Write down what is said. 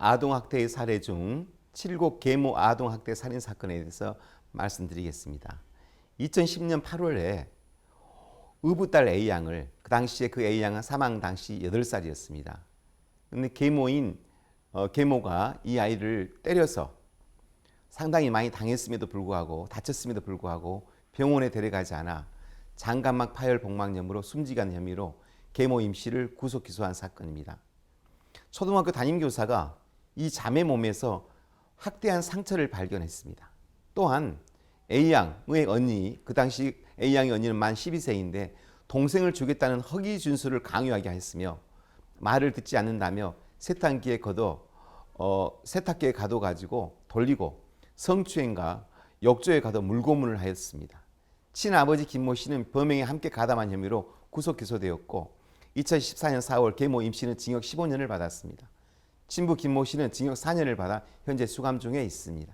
아동학대의 사례 중 칠곡 계모 아동학대 살인 사건에 대해서 말씀드리겠습니다. 2010년 8월에 의붓딸 A양을 그 당시에 그 A양은 사망 당시 8살이었습니다. 근데 계모인 어, 계모가 이 아이를 때려서 상당히 많이 당했음에도 불구하고 다쳤음에도 불구하고 병원에 데려가지 않아 장갑막 파열 복막염으로 숨지간 혐의로 계모 임 씨를 구속 기소한 사건입니다. 초등학교 담임 교사가 이 자매 몸에서 학대한 상처를 발견했습니다. 또한 A양의 언니, 그 당시 A양의 언니는 만 12세인데 동생을 주겠다는 허기 준수를 강요하게 했으며 말을 듣지 않는다며 세탁기에 걷어 어, 세탁기에 가둬 가지고 돌리고 성추행과 욕조에 가둬 물고문을 하였습니다. 친아버지 김모 씨는 범행에 함께 가담한 혐의로 구속 기소되었고 2014년 4월 계모 임 씨는 징역 15년을 받았습니다. 친부 김모 씨는 징역 4년을 받아 현재 수감 중에 있습니다.